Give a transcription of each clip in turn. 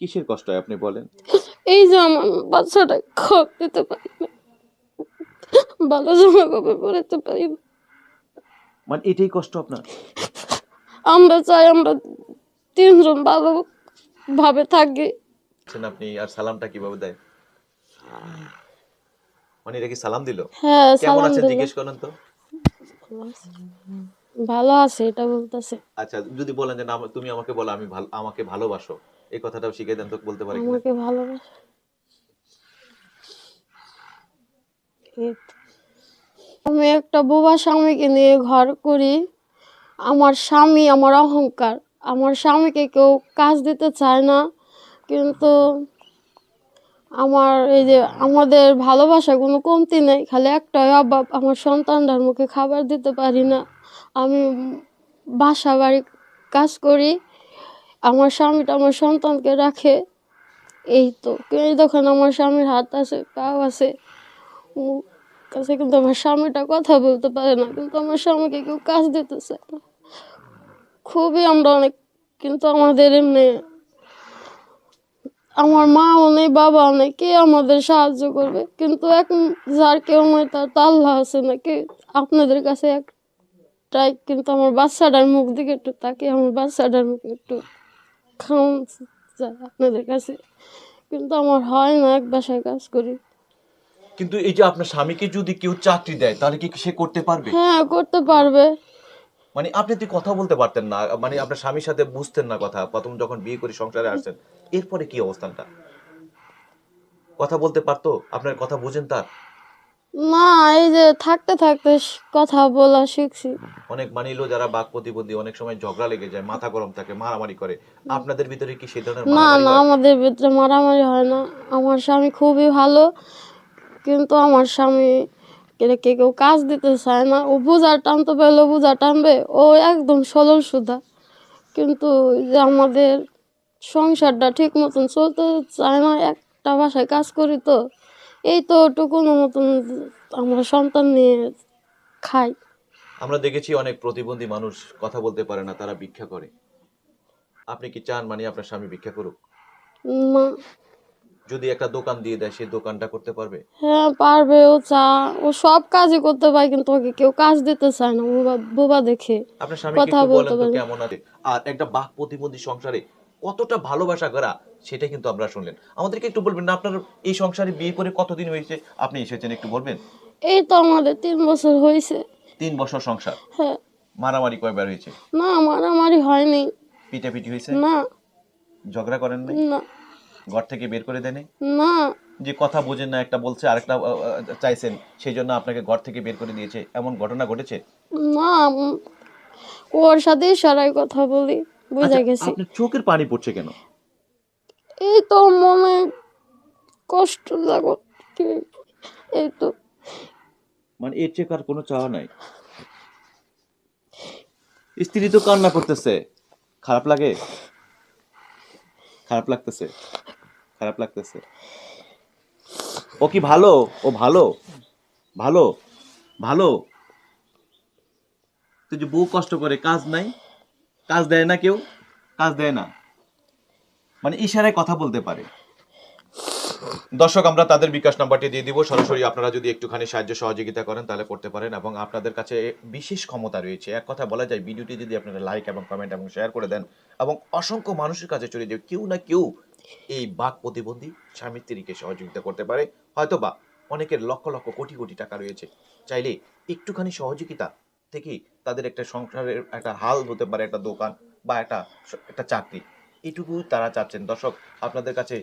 কিসের কষ্ট হয় আপনি বলেন? এই যে আমার বাচ্চাটা খাওয়া দিতে পারি না। ভালো জামা কাপড় পরাতে পারি না। মানে এটাই কষ্ট আপনার? আমরা চাই আমরা তিনজন ভালো ভাবে থাকি। আছেন আপনি আর সালামটা কীভাবে দেয়? মানে এটা কি সালাম দিল? হ্যাঁ কেমন সালাম আছেন জিজ্ঞেস করেন তো। ভালো আছে এটা বলতেছে। আচ্ছা যদি বলেন যে না তুমি আমাকে বলো আমি ভালো আমাকে ভালোবাসো। এই কথাটাও শিখে দেন তো, বলতে পারি? আমাকে ভালোবাসে। আমি একটা বোবা স্বামীকে নিয়ে ঘর করি। আমার স্বামী আমার অহংকার। আমার স্বামীকে কেউ কাজ দিতে চায় না। কিন্তু আমার এই যে আমাদের ভালোবাসা কোনো কমতি নেই, খালি একটাই অভাব, আমার সন্তানটার মুখে খাবার দিতে পারি না। আমি বাসা বাড়ি কাজ করি। আমার স্বামীটা আমার সন্তানকে রাখে। এই তো এই দেখেন আমার স্বামীর হাত আছে, পাও আছে কাছে কিন্তু আমার স্বামীটা কথা বলতে পারে না, কিন্তু আমার স্বামীকে কেউ কাজ দিতে চায় না। খুবই আমরা অনেক, কিন্তু আমাদের এমনি আমার মাও নেই, বাবাও নেই, কে আমাদের সাহায্য করবে? কিন্তু এক যার কেউ নেই, তার তো আল্লাহ আছে নাকি আপনাদের কাছে একটাই কিন্তু আমার বাচ্চাটার মুখ দিকে একটু তাকে আমার বাচ্চাটার মুখে একটু খাওয়ান যায় আপনাদের কাছে কিন্তু আমার হয় না এক বাসায় কাজ করি কিন্তু এই যে আপনার স্বামীকে যদি কেউ চাকরি দেয় তাহলে কি সে করতে পারবে হ্যাঁ করতে পারবে মানে আপনি তো কথা বলতে পারতেন না মানে আপনার স্বামীর সাথে বুঝতেন না কথা প্রথম যখন বিয়ে করে সংসারে আসছেন এরপরে কি অবস্থানটা কথা বলতে পারতো আপনার কথা বুঝেন তার না এই যে থাকতে থাকতে কথা বলা শিখছি। অনেক মানিলো যারা বাক প্রতিবন্ধী অনেক সময় ঝগড়া লেগে যায় মাথা গরম থাকে মারামারি করে। আপনাদের ভিতরে কি সেই ধরনের না না আমাদের ভিতরে মারামারি হয় না। আমার স্বামী খুবই ভালো কিন্তু আমার স্বামী কে কে কেউ কাজ দিতে চায় না। ও বোঝা টানতে পারলে বোঝা টানবে ও একদম সরল সুধা। কিন্তু এই যে আমাদের সংসারটা ঠিক মতন চলতে চায় না একটা বাসায় কাজ করি তো এই তো টুকুনো মতন আমরা সন্তান নিয়ে খাই। আমরা দেখেছি অনেক প্রতিবন্ধী মানুষ কথা বলতে পারে না তারা ভিক্ষা করে। আপনি কি চান মানে আপনার স্বামী ভিক্ষা করুক? না যদি একটা দোকান দিয়ে দেয় সেই দোকানটা করতে পারবে? হ্যাঁ পারবে ও চা ও সব কাজই করতে পারে কিন্তু ওকে কেউ কাজ দিতে চায় না বোবা বোবা দেখে আপনার স্বামী কথা বলতে। কেমন আছে? আর একটা বাক প্রতিবন্ধী সংসারে কতটা ভালোবাসা করা সেটা কিন্তু আমরা শুনলেন। আমাদেরকে একটু বলবেন না আপনার এই সংসারে বিয়ে করে কতদিন হয়েছে? আপনি এসেছেন একটু বলবেন? এই তো আমাদের তিন বছর হয়েছে। তিন বছর সংসার? হ্যাঁ। মারামারি কয়বার হয়েছে? না মারামারি হয়নি। পিটাপিটি হয়েছে? না। ঝগড়া করেন নাই? না। ঘর থেকে বের করে দেনে না। যে কথা বোঝেন না একটা বলছে আরেকটা চাইছেন সেই জন্য আপনাকে ঘর থেকে বের করে দিয়েছে। এমন ঘটনা ঘটেছে? না ওর সাথে সারাই কথা বলি। বুঝে আচ্ছা, গেছি। আপনার চোখের পানি পড়ছে কেন? এই তো মনে কষ্ট লাগো এই তো। মানে এর চেয়ে আর কোনো চাওয়া নাই? স্ত্রী তো কান্না করতেছে। খারাপ লাগে? খারাপ লাগতেছে? খারাপ লাগতেছে। ও কি ভালো? ও ভালো? ভালো? ভালো? তুই যে বউ কষ্ট করে কাজ নাই? কাজ দেয় না কেউ, কাজ দেয় না। মানে ইশারায় কথা বলতে পারে। দর্শক, আমরা তাদের বিকাশ নাম্বারটি দিয়ে দিব। সরাসরি আপনারা যদি একটুখানি সাহায্য সহযোগিতা করেন, তাহলে করতে পারেন এবং আপনাদের কাছে বিশেষ ক্ষমতা রয়েছে। এক কথা বলা যায়, ভিডিওটি যদি আপনারা লাইক এবং কমেন্ট এবং শেয়ার করে দেন এবং অসংখ্য মানুষের কাছে চলে যাবে কেউ না কেউ এই বাক প্রতিবন্ধী স্বামী স্ত্রীকে সহযোগিতা করতে পারে। হয়তো বা অনেকের লক্ষ লক্ষ কোটি কোটি টাকা রয়েছে। চাইলে একটুখানি সহযোগিতা থেকেই তাদের একটা সংসারের একটা হাল হতে পারে, একটা দোকান বা একটা একটা চাকরি। এটুকু তারা চাচ্ছেন। দর্শক, আপনাদের কাছে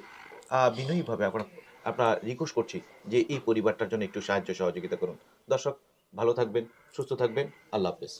বিনয়ীভাবে আপনার আপনার রিকোয়েস্ট করছি যে এই পরিবারটার জন্য একটু সাহায্য সহযোগিতা করুন। দর্শক, ভালো থাকবেন, সুস্থ থাকবেন, আল্লাহ হাফেজ।